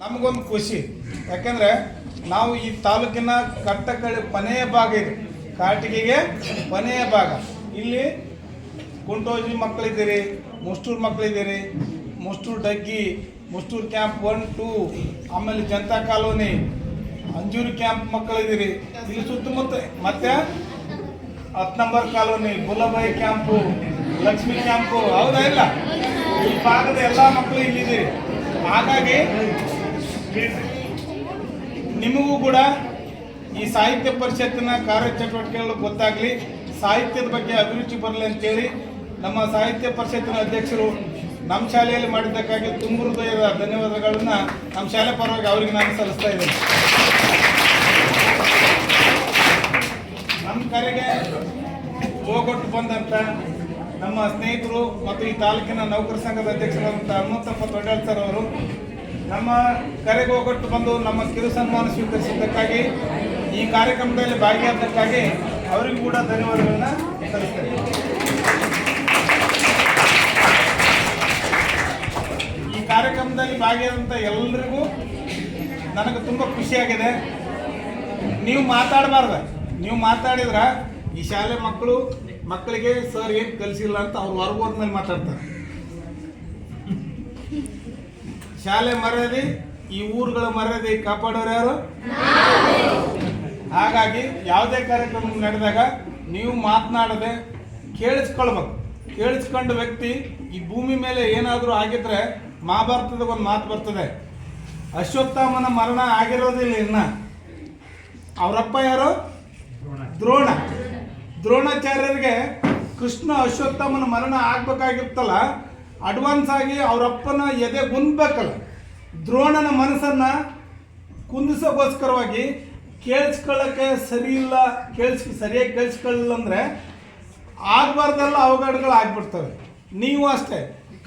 ನಮಗೊಂದು ಖುಷಿ. ಯಾಕಂದ್ರೆ ನಾವು ಈ ತಾಲೂಕಿನ ಕಟ್ಟಕಳಿ ಕೊನೆಯ ಭಾಗ ಇದೆ. ಕಾಟಿಗೆಗೆ ಕೊನೆಯ ಭಾಗ. ಇಲ್ಲಿ ಕುಂಟೋಜಿ ಮಕ್ಕಳಿದ್ದೀರಿ, Mushtur ಮಕ್ಕಳಿದ್ದೀರಿ, Mushtur Daggi, Mushtur camp one, two, ಆಮೇಲೆ ಜನತಾ ಕಾಲೋನಿ, ಅಂಜೂರು ಕ್ಯಾಂಪ್ ಮಕ್ಕಳಿದ್ದೀರಿ. ಇಲ್ಲಿ ಸುತ್ತಮುತ್ತ ಮತ್ತೆ ಹತ್ತು number colony Bulabai camp, Lakshmi camp, ಹೌದಾ ಇಲ್ಲ? ಈ ಭಾಗದ ಎಲ್ಲ ಮಕ್ಕಳು ಇಲ್ಲಿದ್ದೀರಿ. ಹಾಗಾಗಿ ನಿಮಗೂ ಕೂಡ ಈ ಸಾಹಿತ್ಯ ಪರಿಷತ್ತಿನ ಕಾರ್ಯಚಟುವಟಿಕೆಗಳು ಗೊತ್ತಾಗಲಿ, ಸಾಹಿತ್ಯದ ಬಗ್ಗೆ ಅಭಿರುಚಿ ಬರಲಿ ಅಂತೇಳಿ ನಮ್ಮ ಸಾಹಿತ್ಯ ಪರಿಷತ್ತಿನ ಅಧ್ಯಕ್ಷರು ನಮ್ಮ ಶಾಲೆಯಲ್ಲಿ ಮಾಡಿದ್ದಕ್ಕಾಗಿ ತುಂಬ ಹೃದಯದ ಧನ್ಯವಾದಗಳನ್ನು ನಮ್ಮ ಶಾಲೆ ಪರವಾಗಿ ಅವರಿಗೆ ನಾನು ಸಲ್ಲಿಸ್ತಾ ಇದ್ದೇನೆ. ನಮ್ಮ ಕರೆಗೆ ಹೋಗೊಟ್ಟು ಬಂದಂತ ನಮ್ಮ ಸ್ನೇಹಿತರು ಮತ್ತು ಈ ತಾಲೂಕಿನ ನೌಕರ ಸಂಘದ ಅಧ್ಯಕ್ಷರಾದಂಥ ಹನುಮಂತಪ್ಪ ತೊಡ್ಯಾಳ್ ಸರ್ ಅವರು ನಮ್ಮ ಕರೆಗೆ ಹೋಗೊಟ್ಟು ಬಂದು ನಮ್ಮ ಕಿರು ಸನ್ಮಾನ ಸ್ವೀಕರಿಸಿದ್ದಕ್ಕಾಗಿ, ಈ ಕಾರ್ಯಕ್ರಮದಲ್ಲಿ ಭಾಗಿಯಾದಕ್ಕಾಗಿ ಅವರಿಗೂ ಕೂಡ ಧನ್ಯವಾದಗಳನ್ನ ಸಲ್ಲಿಸ್ತೇನೆ. ಈ ಕಾರ್ಯಕ್ರಮದಲ್ಲಿ ಭಾಗಿಯಾದಂಥ ಎಲ್ಲರಿಗೂ ನನಗೆ ತುಂಬ ಖುಷಿಯಾಗಿದೆ. ನೀವು ಮಾತಾಡಬಾರ್ದ. ನೀವು ಮಾತಾಡಿದ್ರೆ ಈ ಶಾಲೆ ಮಕ್ಕಳು ಮಕ್ಕಳಿಗೆ, ಸರ್, ಏನು ಕಲಿಸಿಲ್ಲ ಅಂತ ಅವ್ರು ಹೊರಗೋದ್ಮೇಲೆ ಮಾತಾಡ್ತಾರೆ. ಶಾಲೆ ಮರ್ಯಾದೆ, ಈ ಊರುಗಳ ಮರ್ಯಾದೆ ಕಾಪಾಡೋರು ಯಾರು? ಹಾಗಾಗಿ ಯಾವುದೇ ಕಾರ್ಯಕ್ರಮ ನಡೆದಾಗ ನೀವು ಮಾತನಾಡದೆ ಕೇಳಿಸ್ಕೊಳ್ಬೇಕು. ಕೇಳಿಸ್ಕೊಂಡ ವ್ಯಕ್ತಿ ಈ ಭೂಮಿ ಮೇಲೆ ಏನಾದರೂ ಆಗಿದ್ರೆ ಮಹಾಭಾರತದ ಒಂದು ಮಾತು ಬರ್ತದೆ. ಅಶ್ವತ್ಥಾಮನ ಮರಣ ಆಗಿರೋದಿಲ್ಲ ಇನ್ನ. ಅವರಪ್ಪ ಯಾರು? ದ್ರೋಣ. ದ್ರೋಣಾಚಾರ್ಯರಿಗೆ ಕೃಷ್ಣ ಅಶ್ವತ್ಥಾಮನ ಮರಣ ಆಗ್ಬೇಕಾಗಿರ್ತಲ್ಲ ಅಡ್ವಾನ್ಸ್ ಆಗಿ ಅವರಪ್ಪನ ಎದೆ ಗುಂದ್ಬೇಕಲ್ಲ. ದ್ರೋಣನ ಮನಸ್ಸನ್ನು ಕುಂದಿಸೋಗೋಸ್ಕರವಾಗಿ ಕೇಳಿಸ್ಕೊಳ್ಳೋಕ್ಕೆ ಸರಿ ಇಲ್ಲ, ಕೇಳಿಸ್, ಸರಿಯಾಗಿ ಕೇಳಿಸ್ಕೊಳ್ಳಿಲ್ಲ ಅಂದರೆ ಆಗಬಾರ್ದೆಲ್ಲ ಅವಘಡಗಳು ಆಗ್ಬಿಡ್ತವೆ. ನೀವು ಅಷ್ಟೇ,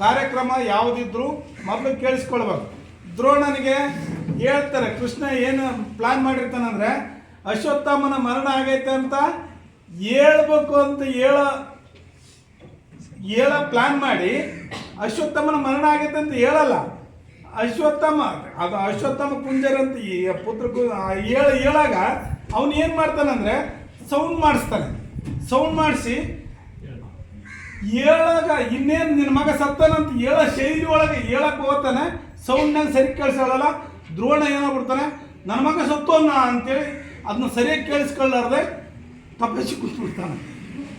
ಕಾರ್ಯಕ್ರಮ ಯಾವುದಿದ್ರೂ ಮೊದಲು ಕೇಳಿಸ್ಕೊಳ್ಬೇಕು. ದ್ರೋಣನಿಗೆ ಹೇಳ್ತಾರೆ, ಕೃಷ್ಣ, ಏನು ಪ್ಲ್ಯಾನ್ ಮಾಡಿರ್ತಾನಂದ್ರೆ ಅಶ್ವತ್ಥಾಮನ ಮರಣ ಆಗೈತೆ ಅಂತ ಹೇಳ್ಬೇಕು ಅಂತ ಹೇಳೋ ಹೇಳೋ ಪ್ಲ್ಯಾನ್ ಮಾಡಿ ಅಶ್ವತ್ಥಾಮನ ಮರಣ ಆಗೈತೆ ಅಂತ ಹೇಳಲ್ಲ. ಅಶ್ವತ್ಥಮ ಅದು ಅಶ್ವತ್ಥಮ ಕುಂಜರ್ ಅಂತ ಈ ಪುತ್ರ ಹೇಳ, ಹೇಳಾಗ ಅವನು ಏನು ಮಾಡ್ತಾನಂದ್ರೆ ಸೌಂಡ್ ಮಾಡಿಸ್ತಾನೆ. ಸೌಂಡ್ ಮಾಡಿಸಿ ಹೇಳಾಗ ಇನ್ನೇನು ನಿನ್ನ ಮಗ ಸತ್ತಾನಂತ ಹೇಳೋ, ಶೈಲಿ ಒಳಗೆ ಹೇಳಕ್ಕೆ ಹೋಗ್ತಾನೆ. ಸೌಂಡ್ನಾಗ ಸರಿ ಕೇಳಿಸ್ಕೊಳ್ಳಲ್ಲ ದ್ರೋಣ ಏನಾಗ್ಬಿಡ್ತಾನೆ. ನನ್ನ ಮಗ ಸತ್ತೋನ ಅಂತೇಳಿ ಅದನ್ನ ಸರಿಯಾಗಿ ಕೇಳಿಸ್ಕೊಳ್ಳಾರ್ದೆ ತಪಸ್ಸಿ ಕೂತ್ಬಿಡ್ತಾನೆ.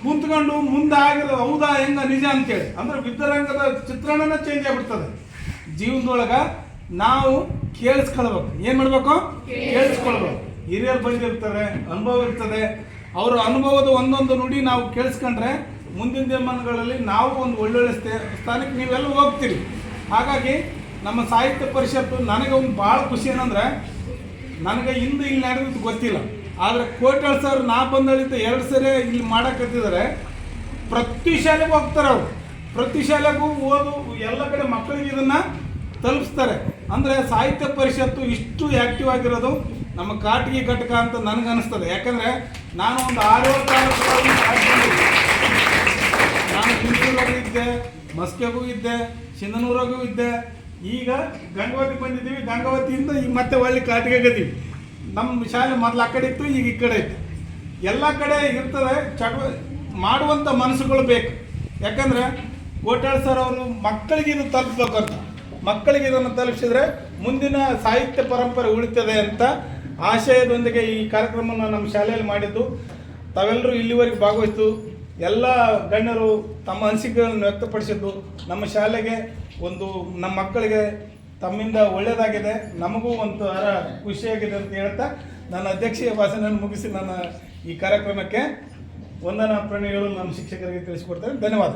ಕುಂತ್ಕೊಂಡು ಮುಂದೆ ಆಗಿರೋ ಹೌದಾ ಹೆಂಗ ನಿಜ ಅಂತೇಳಿ ಅಂದ್ರೆ ವಿದ್ಯಾರಂಗದ ಚಿತ್ರಣನ ಚೇಂಜ್ ಆಗ್ಬಿಡ್ತದೆ. ಜೀವನದೊಳಗ ನಾವು ಕೇಳಿಸ್ಕೊಳ್ಬೇಕು. ಏನು ಮಾಡಬೇಕು? ಕೇಳಿಸ್ಕೊಳ್ಬೇಕು. ಹಿರಿಯರು ಬಂದಿರ್ತಾರೆ, ಅನುಭವ ಇರ್ತದೆ. ಅವರ ಅನುಭವದ ಒಂದೊಂದು ನುಡಿ ನಾವು ಕೇಳಿಸ್ಕೊಂಡ್ರೆ ಮುಂದಿನ ದಿನಮಾನಗಳಲ್ಲಿ ನಾವು ಒಂದು ಒಳ್ಳೊಳ್ಳೆ ಸ್ಥೆ- ಸ್ಥಾನಕ್ಕೆ ನೀವೆಲ್ಲ ಹೋಗ್ತೀರಿ. ಹಾಗಾಗಿ ನಮ್ಮ ಸಾಹಿತ್ಯ ಪರಿಷತ್ತು ನನಗೆ ಒಂದು ಭಾಳ ಖುಷಿ ಏನಂದ್ರೆ, ನನಗೆ ಹಿಂದೆ ಇಲ್ಲಿ ನಡೆದಿದ್ದು ಗೊತ್ತಿಲ್ಲ. ಆದರೆ ಕೋಟೆಲ್ ಸರ್, ನಾ ಬಂದಳಿತ ಎರಡು ಸರಿ ಇಲ್ಲಿ ಮಾಡಕತ್ತಿದ್ದಾರೆ ಪ್ರತಿ ಶಾಲೆಗೂ ಹೋಗ್ತಾರೆ ಅವರು. ಪ್ರತಿ ಶಾಲೆಗೂ ಓದು, ಎಲ್ಲ ಕಡೆ ಮಕ್ಕಳಿಗೆ ಇದನ್ನ ತಲುಪಿಸ್ತಾರೆ. ಅಂದರೆ ಸಾಹಿತ್ಯ ಪರಿಷತ್ತು ಇಷ್ಟು ಆ್ಯಕ್ಟಿವ್ ಆಗಿರೋದು ನಮ್ಮ ಕಾಟಿಗೆ ಘಟಕ ಅಂತ ನನಗನ್ನಿಸ್ತದೆ ಯಾಕಂದರೆ ನಾನು ಒಂದು ನಾನು ಚಿಂತೂರಾಗೂ ಇದ್ದೆ ಮಸ್ಕೆಗೂ ಇದ್ದೆ ಸಿಂಧನೂರಾಗೂ ಇದ್ದೆ. ಈಗ ಗಂಗಾವತಿ ಬಂದಿದ್ದೀವಿ. ಗಂಗಾವತಿಯಿಂದ ಈಗ ಮತ್ತೆ ಒಳ್ಳೆ ಕಾಟಿಗೆ ಗದೀವಿ ನಮ್ಮ ಶಾಲೆ ಮೊದಲು ಆ ಕಡೆ ಇತ್ತು, ಈಗ ಈ ಕಡೆ ಇತ್ತು. ಎಲ್ಲ ಕಡೆ ಇರ್ತದೆ ಚಟುವ ಮಾಡುವಂಥ ಮನಸ್ಸುಗಳು ಬೇಕು. ಯಾಕಂದ್ರೆ ಕೋಟ್ಯಾಳ್ ಸರ್ ಅವರು ಮಕ್ಕಳಿಗೆ ಇದು ತಲುಪಬೇಕಂತ. ಮಕ್ಕಳಿಗೆ ಇದನ್ನು ತಲುಪಿಸಿದ್ರೆ ಮುಂದಿನ ಸಾಹಿತ್ಯ ಪರಂಪರೆ ಉಳಿತದೆ ಅಂತ ಆಶಯದೊಂದಿಗೆ ಈ ಕಾರ್ಯಕ್ರಮವನ್ನು ನಮ್ಮ ಶಾಲೆಯಲ್ಲಿ ಮಾಡಿದ್ದು. ತಾವೆಲ್ಲರೂ ಇಲ್ಲಿವರೆಗೆ ಭಾಗವಹಿಸಿತು ಎಲ್ಲ ಗಣ್ಯರು ತಮ್ಮ ಅನಿಸಿಕೆಗಳನ್ನು ವ್ಯಕ್ತಪಡಿಸಿದ್ದು, ನಮ್ಮ ಶಾಲೆಗೆ ಒಂದು, ನಮ್ಮ ಮಕ್ಕಳಿಗೆ ತಮ್ಮಿಂದ ಒಳ್ಳೆಯದಾಗಿದೆ ನಮಗೂ ಒಂದು ಖುಷಿಯಾಗಿದೆ ಅಂತ ಹೇಳ್ತಾ ನನ್ನ ಅಧ್ಯಕ್ಷೀಯ ಭಾಷಣ ಮುಗಿಸಿ ನನ್ನ ಈ ಕಾರ್ಯಕ್ರಮಕ್ಕೆ ವಂದನಾ ಪ್ರಣಯಗಳು ನಮ್ಮ ಶಿಕ್ಷಕರಿಗೆ ತಿಳಿಸಿಕೊಡ್ತೇನೆ. ಧನ್ಯವಾದ.